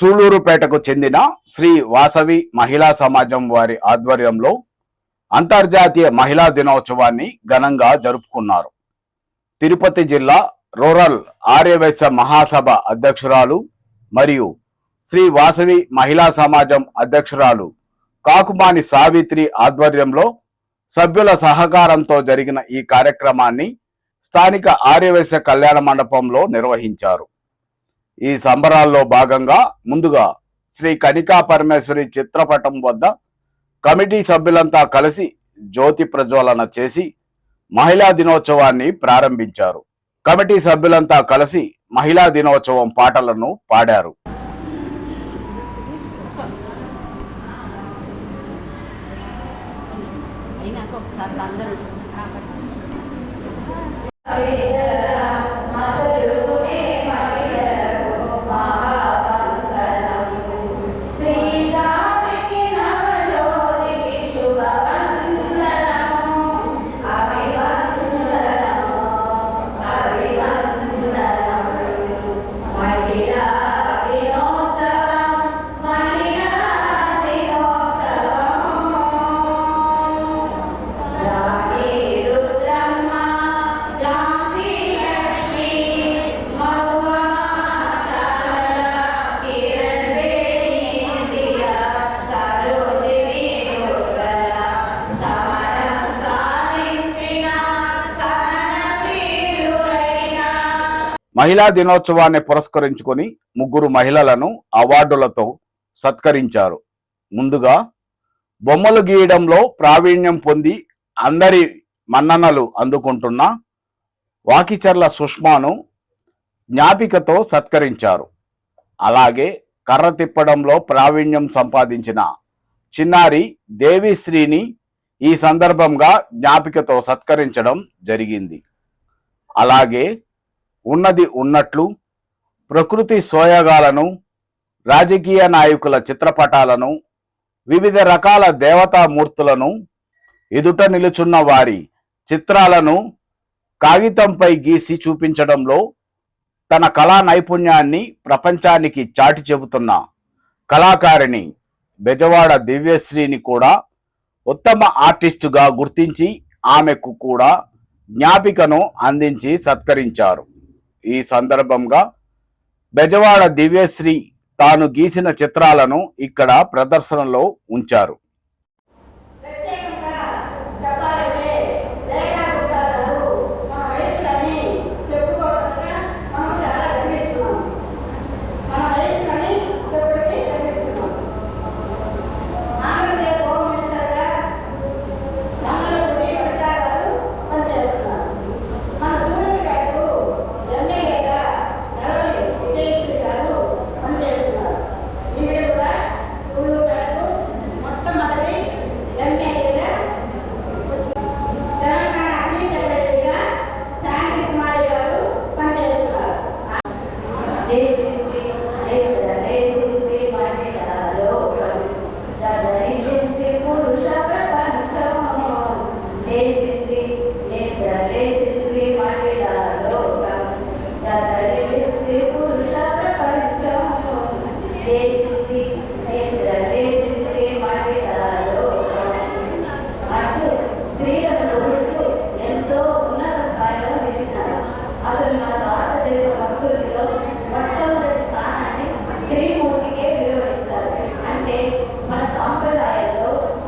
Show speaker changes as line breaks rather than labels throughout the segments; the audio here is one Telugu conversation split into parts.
సూళూరుపేటకు చెందిన శ్రీ వాసవి మహిళా సమాజం వారి ఆధ్వర్యంలో అంతర్జాతీయ మహిళా దినోత్సవాన్ని ఘనంగా జరుపుకున్నారు. తిరుపతి జిల్లా రూరల్ ఆర్యవైశ్య మహాసభ అధ్యక్షురాలు మరియు శ్రీ వాసవి మహిళా సమాజం అధ్యక్షురాలు కాకుమాని సావిత్రి ఆధ్వర్యంలో సభ్యుల సహకారంతో జరిగిన ఈ కార్యక్రమాన్ని స్థానిక ఆర్యవైశ్య కళ్యాణ మండపంలో నిర్వహించారు. ఈ సంబరాల్లో భాగంగా ముందుగా శ్రీ కనికా పరమేశ్వరి చిత్రపటం వద్ద కమిటీ సభ్యులంతా కలిసి జ్యోతి ప్రజ్వలన చేసి మహిళా దినోత్సవాన్ని ప్రారంభించారు. కమిటీ సభ్యులంతా కలిసి మహిళా దినోత్సవం పాటలను పాడారు.
ఒకసారి అందరూ
మహిళా దినోత్సవాన్ని పురస్కరించుకొని ముగ్గురు మహిళలను అవార్డులతో సత్కరించారు. ముందుగా బొమ్మలు గీయడంలో ప్రావీణ్యం పొంది అందరి మన్ననలు అందుకుంటున్న వాకిచర్ల సుష్మాను జ్ఞాపికతో సత్కరించారు. అలాగే కర్ర తిప్పడంలో ప్రావీణ్యం సంపాదించిన చిన్నారి దేవిశ్రీని ఈ సందర్భంగా జ్ఞాపికతో సత్కరించడం జరిగింది. అలాగే ఉన్నది ఉన్నట్లు ప్రకృతి సోయగాలను రాజకీయ నాయకుల చిత్రపటాలను వివిధ రకాల దేవతామూర్తులను ఎదుట నిలుచున్న వారి చిత్రాలను కాగితంపై గీసి చూపించడంలో తన కళా నైపుణ్యాన్ని ప్రపంచానికి చాటి చెబుతున్న కళాకారిణి బెజవాడ దివ్యశ్రీని కూడా ఉత్తమ ఆర్టిస్టుగా గుర్తించి ఆమెకు కూడా జ్ఞాపికను అందించి సత్కరించారు. ఈ సందర్భంగా బెజవాడ దివ్యశ్రీ తాను గీసిన చిత్రాలను ఇక్కడ ప్రదర్శనలో ఉంచారు.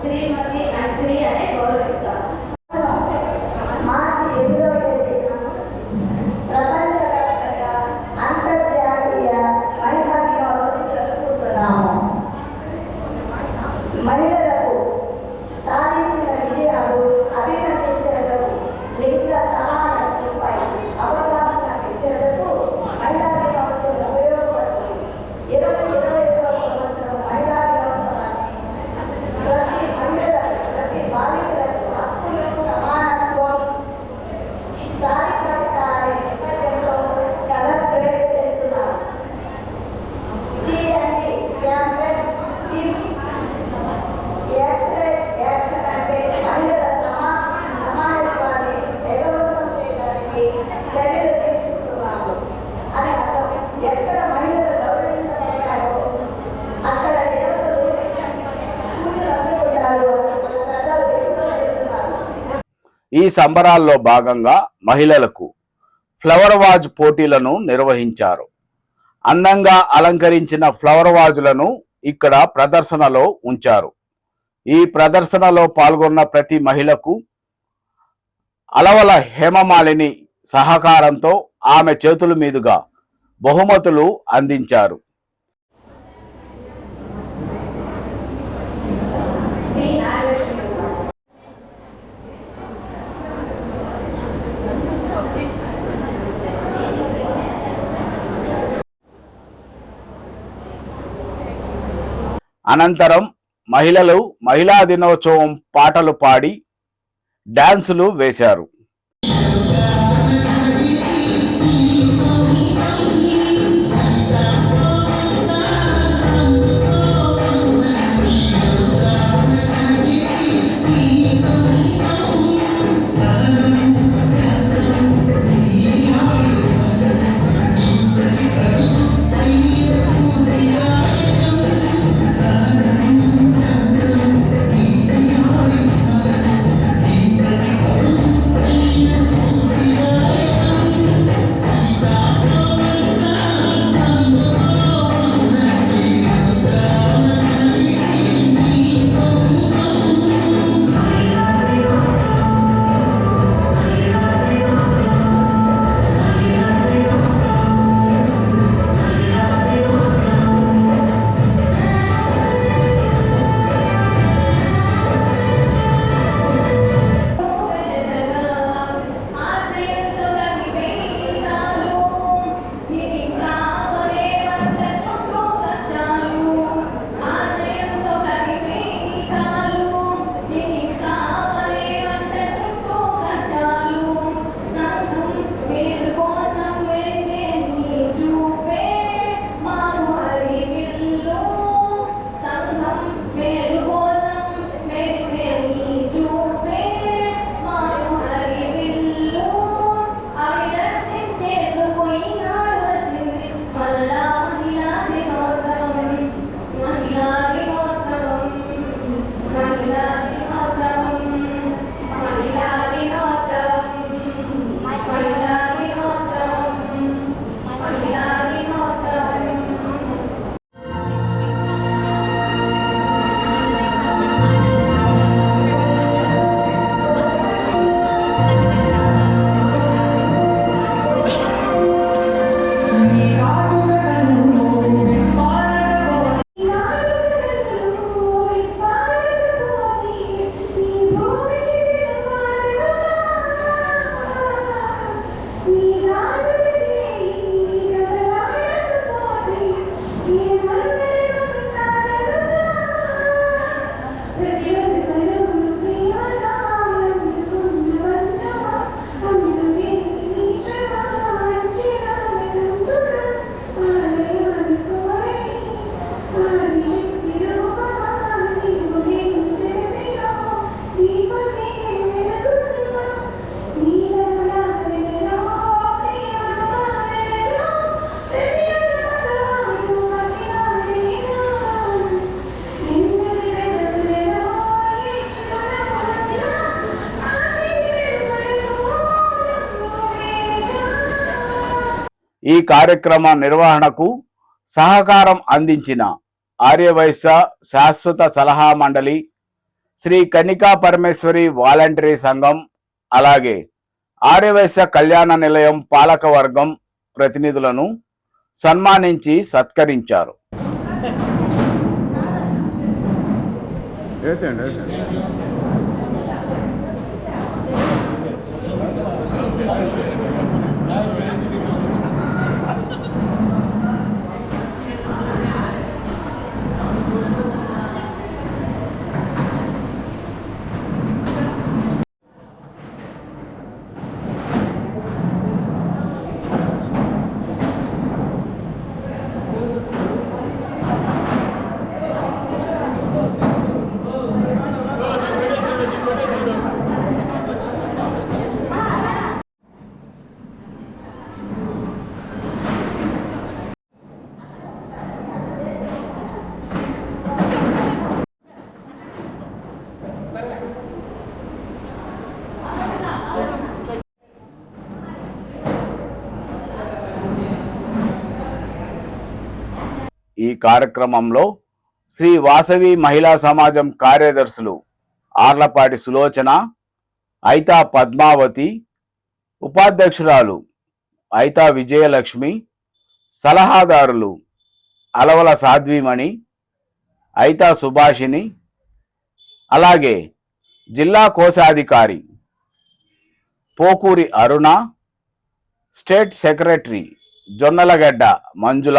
extremo ఈ
సంబరాల్లో భాగంగా మహిళలకు ఫ్లవర్ వాజ్ పోటీలను నిర్వహించారు. అందంగా అలంకరించిన ఫ్లవర్ వాజులను ఇక్కడ ప్రదర్శనలో ఉంచారు. ఈ ప్రదర్శనలో పాల్గొన్న ప్రతి మహిళకు అలవల హేమమాలిని సహకారంతో ఆమె చేతుల మీదుగా బహుమతులు అందించారు. అనంతరం మహిళలు మహిళా దినోత్సవం పాటలు పాడి డాన్సులు వేశారు. ఈ కార్యక్రమ నిర్వహణకు సహకారం అందించిన ఆర్యవైశ్య శాశ్వత సలహా మండలి శ్రీ కనికా పరమేశ్వరి వాలంటరీ సంఘం అలాగే ఆర్యవైశ్య కళ్యాణ నిలయం పాలక వర్గం ప్రతినిధులను సన్మానించి సత్కరించారు.
ఈ కార్యక్రమంలో శ్రీ వాసవి మహిళా సమాజం కార్యదర్శులు ఆర్లపాటి సులోచన ఐతా పద్మావతి ఉపాధ్యక్షురాలు ఐతా విజయలక్ష్మి సలహాదారులు అలవల సాధ్వీమణి ఐతా సుభాషిణి అలాగే జిల్లా కోశాధికారి పోకూరి అరుణ స్టేట్ సెక్రటరీ జొన్నలగడ్డ మంజుల